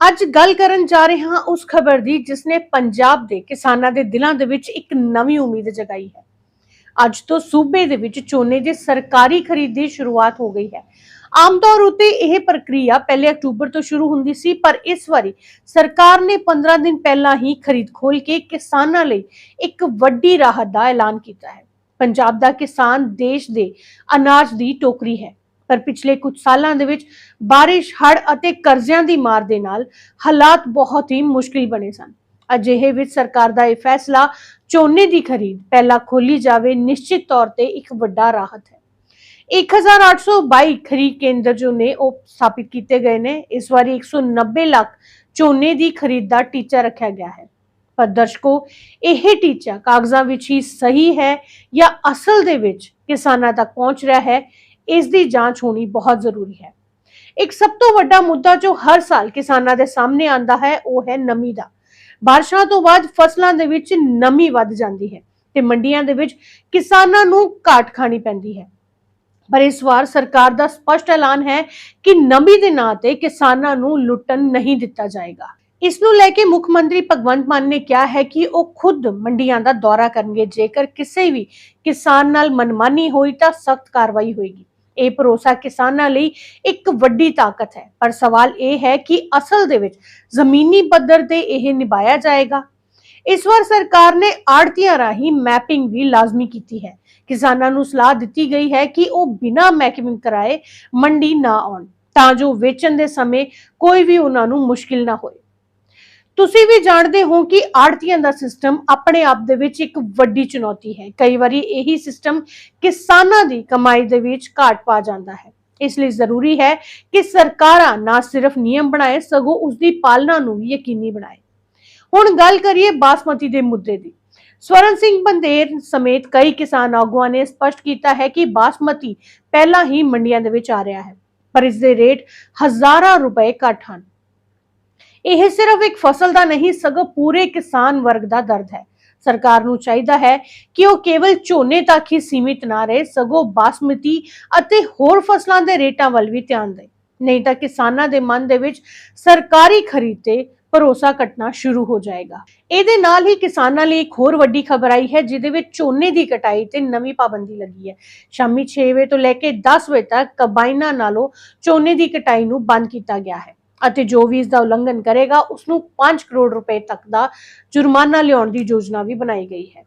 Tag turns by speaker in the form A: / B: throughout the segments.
A: ਅੱਜ ਗੱਲ ਕਰਨ ਜਾ ਰਹੇ ਹਾਂ ਉਸ ਖਬਰ ਦੀ ਜਿਸ ਨੇ ਪੰਜਾਬ ਦੇ ਕਿਸਾਨਾਂ ਦੇ ਦਿਲਾਂ ਦੇ ਵਿੱਚ ਇੱਕ ਨਵੀਂ ਉਮੀਦ ਜਗਾਈ ਹੈ। ਅੱਜ ਤੋਂ ਸੂਬੇ ਦੇ ਵਿੱਚ ਝੋਨੇ ਦੀ ਸਰਕਾਰੀ ਖਰੀਦ ਦੀ ਸ਼ੁਰੂਆਤ ਹੋ ਗਈ ਹੈ। ਆਮ ਤੌਰ ਉਤੇ ਇਹ ਪ੍ਰਕਿਰਿਆ ਪਹਿਲੇ ਅਕਤੂਬਰ ਤੋਂ ਸ਼ੁਰੂ ਹੁੰਦੀ ਸੀ, ਪਰ ਇਸ ਵਾਰੀ ਸਰਕਾਰ ਨੇ 15 ਦਿਨ ਪਹਿਲਾਂ ਹੀ ਖਰੀਦ ਖੋਲ ਕੇ ਕਿਸਾਨਾਂ ਲਈ ਇੱਕ ਵੱਡੀ ਰਾਹਤ ਦਾ ਐਲਾਨ ਕੀਤਾ ਹੈ। ਪੰਜਾਬ ਦਾ ਕਿਸਾਨ ਦੇਸ਼ ਦੇ ਅਨਾਜ ਦੀ ਟੋਕਰੀ ਹੈ। ਪਰ ਪਿਛਲੇ ਕੁਝ ਸਾਲਾਂ ਦੇ ਵਿੱਚ ਬਾਰਿਸ਼ ਹੜ ਅਤੇ ਕਰਜ਼ਿਆਂ ਦੀ ਮਾਰ ਦੇ ਨਾਲ ਹਾਲਾਤ ਬਹੁਤ ਹੀ ਮੁਸ਼ਕਿਲ ਬਣੇ ਸਨ। ਅਜਿਹੇ ਵਿੱਚ ਸਰਕਾਰ ਦਾ ਇਹ ਫੈਸਲਾ ਝੋਨੇ ਦੀ ਖਰੀਦ ਪਹਿਲਾਂ ਖੋਲੀ ਜਾਵੇ ਨਿਸ਼ਚਿਤ ਤੌਰ ਤੇ ਇੱਕ ਵੱਡਾ ਰਾਹਤ ਹੈ। 1822 ਖਰੀਦ ਕੇਂਦਰ ਜੋ ਨੇ ਉਹ ਸਥਾਪਿਤ ਕੀਤੇ ਗਏ ਨੇ, ਇਸ ਵਾਰੀ 190 ਲੱਖ ਝੋਨੇ ਦੀ ਖਰੀਦ ਦਾ ਟੀਚਾ ਰੱਖਿਆ ਗਿਆ ਹੈ। ਪਰ ਦਰਸ਼ਕੋ, ਇਹ ਟੀਚਾ ਕਾਗਜ਼ਾਂ ਵਿੱਚ ਹੀ ਸਹੀ ਹੈ ਜਾਂ ਅਸਲ ਦੇ ਵਿੱਚ ਕਿਸਾਨਾਂ ਤੱਕ ਪਹੁੰਚ ਰਿਹਾ ਹੈ ਇਸ ਦੀ ਜਾਂਚ ਹੋਣੀ ਬਹੁਤ ਜ਼ਰੂਰੀ ਹੈ। ਇੱਕ ਸਭ ਤੋਂ ਵੱਡਾ ਮੁੱਦਾ ਜੋ ਹਰ ਸਾਲ ਕਿਸਾਨਾਂ ਦੇ ਸਾਹਮਣੇ ਆਂਦਾ ਹੈ, ਉਹ ਹੈ ਨਮੀ ਦਾ। ਬਾਰਿਸ਼ਾਂ ਤੋਂ ਬਾਅਦ ਫਸਲਾਂ ਦੇ ਵਿੱਚ ਨਮੀ ਵੱਧ ਜਾਂਦੀ ਹੈ ਤੇ ਮੰਡੀਆਂ ਦੇ ਵਿੱਚ ਕਿਸਾਨਾਂ ਨੂੰ ਘਾਟ ਖਾਣੀ ਪੈਂਦੀ ਹੈ। ਪਰ ਇਸ ਵਾਰ ਸਰਕਾਰ ਦਾ ਸਪਸ਼ਟ ਐਲਾਨ ਹੈ ਕਿ ਨਮੀ ਦੇ ਨਾਂ ਤੇ ਕਿਸਾਨਾਂ ਨੂੰ ਲੁੱਟਣ ਨਹੀਂ ਦਿੱਤਾ ਜਾਏਗਾ। ਇਸ ਨੂੰ ਲੈ ਕੇ ਮੁੱਖ ਮੰਤਰੀ ਭਗਵੰਤ ਮਾਨ ਨੇ ਕਿਹਾ ਹੈ ਕਿ ਉਹ ਖੁਦ ਮੰਡੀਆਂ ਦਾ ਦੌਰਾ ਕਰਨਗੇ। ਜੇਕਰ ਕਿਸੇ ਵੀ ਕਿਸਾਨ ਨਾਲ ਮਨਮਾਨੀ ਹੋਈ ਤਾਂ ਸਖਤ ਕਾਰਵਾਈ ਹੋਏਗੀ। ਇਹ ਭਰੋਸਾ ਕਿਸਾਨਾਂ ਲਈ ਇੱਕ ਵੱਡੀ ਤਾਕਤ ਹੈ। ਪਰ ਸਵਾਲ ਇਹ ਹੈ ਕਿ ਅਸਲ ਦੇ ਵਿੱਚ ਜ਼ਮੀਨੀ ਪੱਧਰ ਤੇ ਇਹ ਨਿਭਾਇਆ ਜਾਏਗਾ। ਇਸ ਵਾਰ ਸਰਕਾਰ ਨੇ ਆੜਤੀਆਂ ਰਾਹੀਂ ਮੈਪਿੰਗ ਵੀ ਲਾਜ਼ਮੀ ਕੀਤੀ ਹੈ। ਕਿਸਾਨਾਂ ਨੂੰ ਸਲਾਹ ਦਿੱਤੀ ਗਈ ਹੈ ਕਿ ਉਹ ਬਿਨਾਂ ਮੈਪਿੰਗ ਕਰਾਏ ਮੰਡੀ ਨਾ ਆਉਣ, ਤਾਂ ਜੋ ਵੇਚਣ ਦੇ ਸਮੇਂ ਕੋਈ ਵੀ ਉਹਨਾਂ ਨੂੰ ਮੁਸ਼ਕਿਲ ਨਾ ਹੋਏ। ਤੁਸੀਂ ਵੀ ਜਾਣਦੇ ਹੋ ਕਿ ਆੜਤੀਆਂ ਦਾ ਸਿਸਟਮ ਆਪਣੇ ਆਪ ਦੇ ਵਿੱਚ ਇੱਕ ਵੱਡੀ ਚੁਣੌਤੀ ਹੈ। ਕਈ ਵਾਰੀ ਇਹੀ ਸਿਸਟਮ ਕਿਸਾਨਾਂ ਦੀ ਕਮਾਈ ਦੇ ਵਿੱਚ ਘਾਟ ਪਾ ਜਾਂਦਾ ਹੈ। ਇਸ ਲਈ ਜ਼ਰੂਰੀ ਹੈ ਕਿ ਸਰਕਾਰਾਂ ਨਾ ਸਿਰਫ ਨਿਯਮ ਬਣਾਏ, ਸਗੋਂ ਉਸ ਦੀ ਪਾਲਣਾ ਨੂੰ ਵੀ ਯਕੀਨੀ ਬਣਾਏ। ਹੁਣ ਗੱਲ ਕਰੀਏ ਬਾਸਮਤੀ ਦੇ ਮੁੱਦੇ ਦੀ। ਸਵਰਨ ਸਿੰਘ ਬੰਦੇਰ ਸਮੇਤ ਕਈ ਕਿਸਾਨ ਆਗੂਆਂ ਨੇ ਸਪਸ਼ਟ ਕੀਤਾ ਹੈ ਕਿ ਬਾਸਮਤੀ ਪਹਿਲਾਂ ਹੀ ਮੰਡੀਆਂ ਦੇ ਵਿੱਚ ਆ ਰਿਹਾ ਹੈ, ਪਰ ਇਸ ਦੇ ਰੇਟ ਹਜ਼ਾਰਾਂ ਰੁਪਏ ਘੱਟ ਹਨ। ਇਹ ਸਿਰਫ ਇੱਕ ਫਸਲ ਦਾ ਨਹੀਂ, ਸਗੋਂ ਪੂਰੇ ਕਿਸਾਨ ਵਰਗ ਦਾ ਦਰਦ ਹੈ। ਸਰਕਾਰ ਨੂੰ ਚਾਹੀਦਾ ਹੈ ਕਿ ਉਹ ਕੇਵਲ ਝੋਨੇ ਤੱਕ ਹੀ ਸੀਮਿਤ ਨਾ ਰਹੇ, ਸਗੋਂ ਬਾਸਮਤੀ ਅਤੇ ਹੋਰ ਫਸਲਾਂ ਦੇ ਰੇਟਾਂ ਵੱਲ ਵੀ ਧਿਆਨ ਦੇ ਨਹੀਂ ਤਾਂ ਕਿਸਾਨਾਂ ਦੇ ਮਨ ਦੇ ਵਿੱਚ ਸਰਕਾਰੀ ਖਰੀਦ ਤੇ ਭਰੋਸਾ ਘਟਣਾ ਸ਼ੁਰੂ ਹੋ ਜਾਏਗਾ। ਇਹਦੇ ਨਾਲ ਹੀ ਕਿਸਾਨਾਂ ਲਈ ਇੱਕ ਹੋਰ ਵੱਡੀ ਖਬਰ ਆਈ ਹੈ, ਜਿਹਦੇ ਵਿੱਚ ਝੋਨੇ ਦੀ ਕਟਾਈ ਤੇ ਨਵੀਂ ਪਾਬੰਦੀ ਲੱਗੀ ਹੈ। ਸ਼ਾਮੀ 6 ਵਜੇ ਤੋਂ ਲੈ ਕੇ 10 ਵਜੇ ਤੱਕ ਕੰਬਾਈਨਾਂ ਨਾਲੋਂ ਝੋਨੇ ਦੀ ਕਟਾਈ ਨੂੰ ਬੰਦ ਕੀਤਾ ਗਿਆ ਹੈ। ਅਤੇ ਜੋ ਵੀ ਇਸ ਦਾ ਉਲੰਘਣ ਕਰੇਗਾ ਉਸ ਨੂੰ 5 ਕਰੋੜ ਰੁਪਏ ਤੱਕ ਦਾ ਜੁਰਮਾਨਾ ਲਿਆਉਣ ਦੀ ਯੋਜਨਾ ਵੀ ਬਣਾਈ ਗਈ ਹੈ।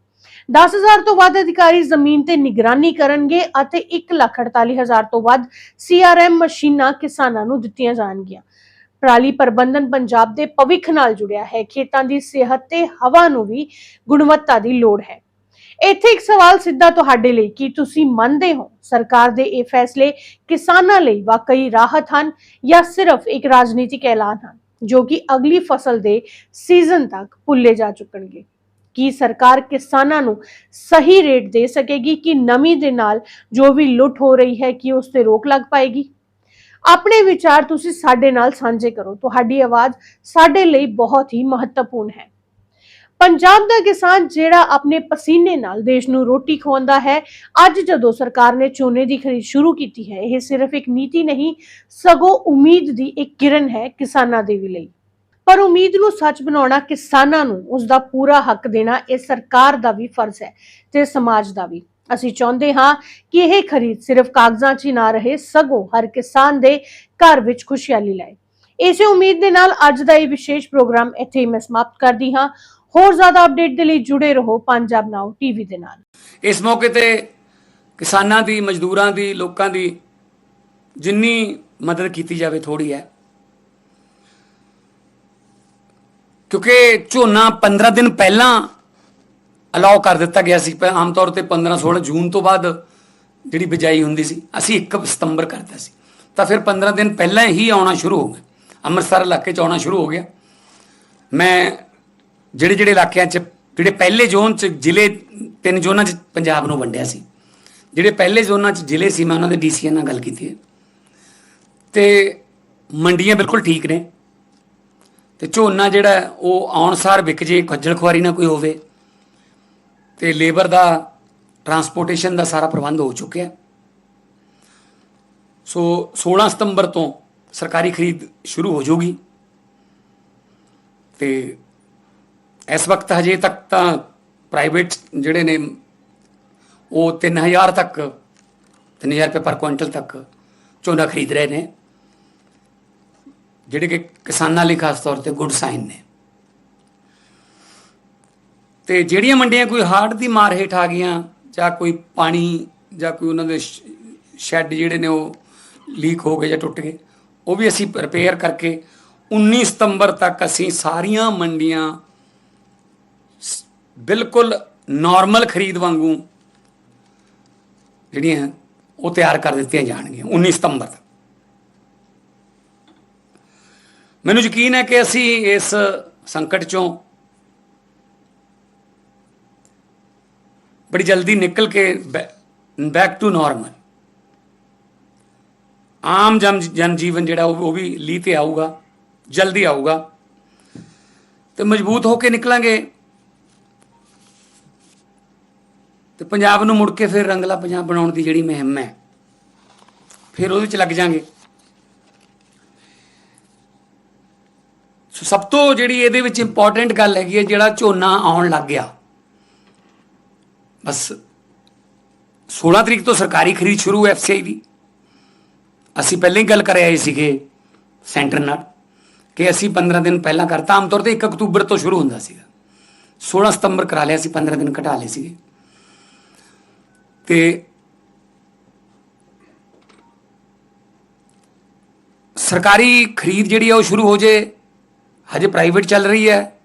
A: 10000 ਤੋਂ ਵੱਧ ਅਧਿਕਾਰੀ ਜ਼ਮੀਨ ਤੇ ਨਿਗਰਾਨੀ ਕਰਨਗੇ ਅਤੇ 148000 ਤੋਂ ਵੱਧ ਸੀਆਰਐਮ ਮਸ਼ੀਨਾਂ ਕਿਸਾਨਾਂ ਨੂੰ ਦਿੱਤੀਆਂ ਜਾਣਗੀਆਂ। ਪਰਾਲੀ ਪ੍ਰਬੰਧਨ ਪੰਜਾਬ ਦੇ ਭਵਿੱਖ ਨਾਲ ਜੁੜਿਆ ਹੈ। ਖੇਤਾਂ ਦੀ ਸਿਹਤ ਤੇ ਹਵਾ ਨੂੰ ਵੀ ਗੁਣਵੱਤਾ ਦੀ ਲੋੜ ਹੈ। ਇੱਥੇ ਇੱਕ ਸਵਾਲ ਸਿੱਧਾ ਤੁਹਾਡੇ ਲਈ, ਕੀ ਤੁਸੀਂ ਮੰਨਦੇ ਹੋ ਸਰਕਾਰ ਦੇ ਇਹ ਫੈਸਲੇ ਕਿਸਾਨਾਂ ਲਈ ਵਾਕਈ ਰਾਹਤ ਹਨ ਜਾਂ ਸਿਰਫ ਇੱਕ ਰਾਜਨੀਤਿਕ ਐਲਾਨ ਹਨ, ਜੋ ਕਿ ਅਗਲੀ ਫਸਲ ਦੇ ਸੀਜ਼ਨ ਤੱਕ ਭੁੱਲੇ ਜਾ ਚੁੱਕਣਗੇ? ਕੀ ਸਰਕਾਰ ਕਿਸਾਨਾਂ ਨੂੰ ਸਹੀ ਰੇਟ ਦੇ ਸਕੇਗੀ ਕਿ ਨਮੀ ਦੇ ਨਾਲ ਜੋ ਵੀ ਲੁੱਟ ਹੋ ਰਹੀ ਹੈ, ਕਿ ਉਸ ਤੇ ਰੋਕ ਲੱਗ ਪਾਏਗੀ? ਆਪਣੇ ਵਿਚਾਰ ਤੁਸੀਂ ਸਾਡੇ ਨਾਲ ਸਾਂਝੇ ਕਰੋ, ਤੁਹਾਡੀ ਆਵਾਜ਼ ਸਾਡੇ ਲਈ ਬਹੁਤ ਹੀ ਮਹੱਤਵਪੂਰਨ ਹੈ। ਪੰਜਾਬ ਦਾ ਕਿਸਾਨ ਜਿਹੜਾ ਆਪਣੇ ਪਸੀਨੇ ਨਾਲ ਦੇਸ਼ ਨੂੰ ਰੋਟੀ ਖਵਾਉਂਦਾ ਹੈ, ਅੱਜ ਜਦੋਂ ਸਰਕਾਰ ਨੇ ਝੋਨੇ ਦੀ ਖਰੀਦ ਸ਼ੁਰੂ ਕੀਤੀ ਹੈ, ਇਹ ਸਿਰਫ ਇੱਕ ਨੀਤੀ ਨਹੀਂ, ਸਗੋਂ ਉਮੀਦ ਦੀ ਇੱਕ ਕਿਰਨ ਹੈ ਕਿਸਾਨਾਂ ਦੇ ਲਈ। ਪਰ ਉਮੀਦ ਨੂੰ ਸੱਚ ਬਣਾਉਣਾ ਕਿਸਾਨਾਂ ਨੂੰ ਉਸ ਦਾ ਪੂਰਾ ਹੱਕ ਦੇਣਾ ਇਹ ਸਰਕਾਰ ਦਾ ਵੀ ਫਰਜ਼ ਹੈ ਤੇ ਸਮਾਜ ਦਾ ਵੀ। ਅਸੀਂ ਚਾਹੁੰਦੇ ਹਾਂ ਕਿ ਇਹ ਖਰੀਦ ਸਿਰਫ ਕਾਗਜ਼ਾਂ 'ਚ ਹੀ ਨਾ ਰਹੇ, ਸਗੋਂ ਹਰ ਕਿਸਾਨ ਦੇ ਘਰ ਵਿੱਚ ਖੁਸ਼ਹਾਲੀ ਲਾਏ। ਇਸੇ ਉਮੀਦ ਦੇ ਨਾਲ ਅੱਜ ਦਾ ਇਹ ਵਿਸ਼ੇਸ਼ ਪ੍ਰੋਗਰਾਮ ਇੱਥੇ ਹੀ ਮੈਂ ਸਮਾਪਤ ਕਰਦੀ ਹਾਂ। ਹੋਰ ਜ਼ਿਆਦਾ ਅਪਡੇਟ ਦੇ ਲਈ ਜੁੜੇ ਰਹੋ ਪੰਜਾਬ ਨਾਓ ਟੀਵੀ ਦੇ ਨਾਲ।
B: ਇਸ ਮੌਕੇ ਤੇ ਕਿਸਾਨਾਂ ਦੀ, ਮਜ਼ਦੂਰਾਂ ਦੀ, ਲੋਕਾਂ ਦੀ ਜਿੰਨੀ ਮਦਦ ਕੀਤੀ ਜਾਵੇ ਥੋੜੀ ਹੈ। ਕਿਉਂਕਿ ਝੋਨਾ 15 ਦਿਨ ਪਹਿਲਾਂ ਅਲਾਉ ਕਰ ਦਿੱਤਾ ਗਿਆ ਸੀ। ਆਮ ਤੌਰ ਤੇ 15 16 ਜੂਨ ਤੋਂ ਬਾਅਦ ਜਿਹੜੀ ਬਿਜਾਈ ਹੁੰਦੀ ਸੀ, ਅਸੀਂ 1 ਸਤੰਬਰ ਕਰਤਾ ਸੀ। ਤਾਂ ਫਿਰ 15 ਦਿਨ ਪਹਿਲਾਂ ਹੀ ਆਉਣਾ ਸ਼ੁਰੂ ਹੋ ਗਿਆ। ਅੰਮ੍ਰਿਤਸਰ ਇਲਾਕੇ 'ਚ ਆਉਣਾ ਸ਼ੁਰੂ ਹੋ ਗਿਆ। ਮੈਂ ਜਿਹੜੇ ਜਿਹੜੇ ਇਲਾਕਿਆਂ 'ਚ ਜਿਹੜੇ ਪਹਿਲੇ ਜ਼ੋਨ 'ਚ ਜ਼ਿਲ੍ਹੇ ਤਿੰਨ ਜ਼ੋਨਾਂ 'ਚ ਪੰਜਾਬ ਨੂੰ ਵੰਡਿਆ ਸੀ। ਜਿਹੜੇ ਪਹਿਲੇ ਜ਼ੋਨਾਂ 'ਚ ਜ਼ਿਲ੍ਹੇ ਸੀ ਮੈਂ ਉਹਨਾਂ ਦੇ ਡੀਸੀਆਂ ਨਾਲ ਗੱਲ ਕੀਤੀ ਹੈ। ਤੇ ਮੰਡੀਆਂ ਬਿਲਕੁਲ ਠੀਕ ਨੇ। ਤੇ ਝੋਨਾ ਜਿਹੜਾ ਹੈ, ਉਹ ਆਉਣਸਾਰ ਵਿਕ ਜੇ ਖੱਜਲ ਖੁਆਰੀ ਨਾ ਕੋਈ ਹੋਵੇ ਤੇ ਲੇਬਰ ਦਾ ਟਰਾਂਸਪੋਰਟੇਸ਼ਨ ਦਾ ਸਾਰਾ ਪ੍ਰਬੰਧ ਹੋ ਚੁੱਕਿਆ। ਸੋ 16 ਸਤੰਬਰ ਤੋਂ ਸਰਕਾਰੀ ਖਰੀਦ ਸ਼ੁਰੂ ਹੋ ਜਾਊਗੀ। ਤੇ ਇਸ ਵਕਤ ਹਜੇ ਤੱਕ ਤਾਂ ਪ੍ਰਾਈਵੇਟ ਜਿਹੜੇ ਨੇ, ਉਹ 3000 ਤੱਕ 3000 ਰੁਪਏ ਪਰ ਕੁਇੰਟਲ ਤੱਕ ਝੋਨਾ ਖਰੀਦ ਰਹੇ ਨੇ, ਜਿਹੜੇ ਕਿ ਕਿਸਾਨਾਂ ਲਈ ਖਾਸ ਤੌਰ ਤੇ ਗੁੱਡ ਸਾਈਨ ਨੇ। ਤੇ ਜਿਹੜੀਆਂ ਮੰਡੀਆਂ ਕੋਈ ਹਾਰਟ ਦੀ ਮਾਰ ਹੇਠ ਆ ਗਈਆਂ, ਜਾਂ ਕੋਈ ਪਾਣੀ, ਜਾਂ ਕੋਈ ਉਹਨਾਂ ਦੇ ਸ਼ੈੱਡ ਜਿਹੜੇ ਨੇ ਉਹ ਲੀਕ ਹੋ ਗਏ ਜਾਂ ਟੁੱਟ ਗਏ, ਉਹ ਵੀ ਅਸੀਂ ਰਿਪੇਅਰ ਕਰਕੇ 19 ਸਤੰਬਰ ਤੱਕ ਅਸੀਂ ਸਾਰੀਆਂ ਮੰਡੀਆਂ ਬਿਲਕੁਲ ਨਾਰਮਲ ਖਰੀਦ ਵਾਂਗੂ ਜਿਹੜੀਆਂ ਉਹ ਤਿਆਰ ਕਰ ਦਿੱਤੀਆਂ ਜਾਣਗੀਆਂ 19 ਸਤੰਬਰ ਤੱਕ। ਮੈਨੂੰ ਯਕੀਨ ਹੈ ਕਿ ਅਸੀਂ ਇਸ ਸੰਕਟ ਚੋਂ ਬੜੀ ਜਲਦੀ ਨਿਕਲ ਕੇ ਬੈਕ ਟੂ ਨਾਰਮਲ ਆਮ ਜਨ ਜਨ ਜੀਵਨ ਜਿਹੜਾ ਉਹ ਉਹ ਵੀ ਲੀ ਤੇ ਆਊਗਾ, ਜਲਦੀ ਆਊਗਾ। ਤੇ ਮਜ਼ਬੂਤ ਹੋ ਕੇ ਨਿਕਲਾਂਗੇ। ਤੇ ਪੰਜਾਬ ਨੂੰ ਮੁੜ ਕੇ ਫਿਰ ਰੰਗਲਾ ਪੰਜਾਬ ਬਣਾਉਣ ਦੀ ਜਿਹੜੀ ਮੁਹਿੰਮ ਹੈ, ਫਿਰ ਉਹਦੇ ਚ ਲੱਗ ਜਾਾਂਗੇ। ਸੋ ਸਭ ਤੋਂ ਜਿਹੜੀ ਇਹਦੇ ਵਿੱਚ ਇੰਪੋਰਟੈਂਟ ਗੱਲ ਹੈਗੀ ਹੈ, ਜਿਹੜਾ ਝੋਨਾ ਆਉਣ ਲੱਗ ਗਿਆ। ਬਸ 16 ਤਰੀਕ ਤੋਂ ਸਰਕਾਰੀ ਖਰੀਦ ਸ਼ੁਰੂ ਐਫਸੀਆਈ ਦੀ। ਅਸੀਂ ਪਹਿਲਾਂ ਹੀ ਗੱਲ ਕਰ ਆਏ ਸੀਗੇ ਸੈਂਟਰ ਨਾਲ ਕਿ ਅਸੀਂ 15 ਦਿਨ ਪਹਿਲਾਂ ਕਰਤਾ। ਆਮ ਤੌਰ ਤੇ 1 ਅਕਤੂਬਰ ਤੋਂ ਸ਼ੁਰੂ ਹੁੰਦਾ ਸੀਗਾ। 16 ਸਤੰਬਰ ਕਰਾ ਲਿਆ ਸੀ 15 ਦਿਨ ਘਟਾ ਲਏ ਸੀਗੇ। ਤੇ ਸਰਕਾਰੀ ਖਰੀਦ ਜਿਹੜੀ ਆ ਉਹ ਸ਼ੁਰੂ ਹੋ ਜੇ, ਹਜੇ ਪ੍ਰਾਈਵੇਟ ਚੱਲ ਰਹੀ ਹੈ,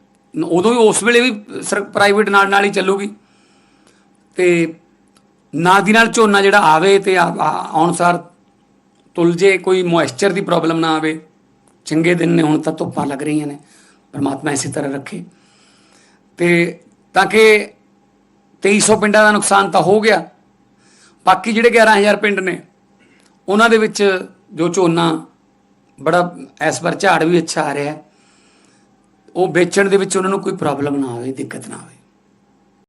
B: ਉਦੋਂ ਵੀ ਉਸ ਵੇਲੇ ਵੀ ਪ੍ਰਾਈਵੇਟ ਨਾਲ ਨਾਲ ਹੀ ਚੱਲੂਗੀ। ਤੇ ਨਾਲ ਦੀ ਨਾਲ ਝੋਨਾ ਜਿਹੜਾ ਆਵੇ ਤੇ ਆ- ਆ- ਆਉਣ ਸਾਰ ਤੁਲਜੇ ਕੋਈ ਮੋਇਸਚਰ ਦੀ ਪ੍ਰੋਬਲਮ ਨਾ ਆਵੇ। ਚੰਗੇ ਦਿਨ ਨੇ, ਹੁਣ ਤਾਂ ਧੁੱਪਾਂ ਲੱਗ ਰਹੀਆਂ ਨੇ, ਪਰਮਾਤਮਾ ਇਸੇ ਤਰ੍ਹਾਂ ਰੱਖੇ। ਤੇ ਤਾਂ ਕਿ 2300 ਪਿੰਡਾਂ ਦਾ ਨੁਕਸਾਨ ਤਾਂ ਹੋ ਗਿਆ। ਬਾਕੀ ਜਿਹੜੇ 11000 ਪਿੰਡ ਨੇ, ਉਹਨਾਂ ਦੇ ਵਿੱਚ ਜੋ ਝੋਨਾ ਬੜਾ ਇਸ ਵਾਰ ਝਾੜ ਵੀ ਅੱਛਾ ਆ ਰਿਹਾ ਹੈ, ਉਹ ਵੇਚਣ ਦੇ ਵਿੱਚ ਉਹਨਾਂ ਨੂੰ ਕੋਈ ਪ੍ਰੋਬਲਮ ਨਾ ਆਵੇ, ਦਿੱਕਤ ਨਾ ਆਵੇ।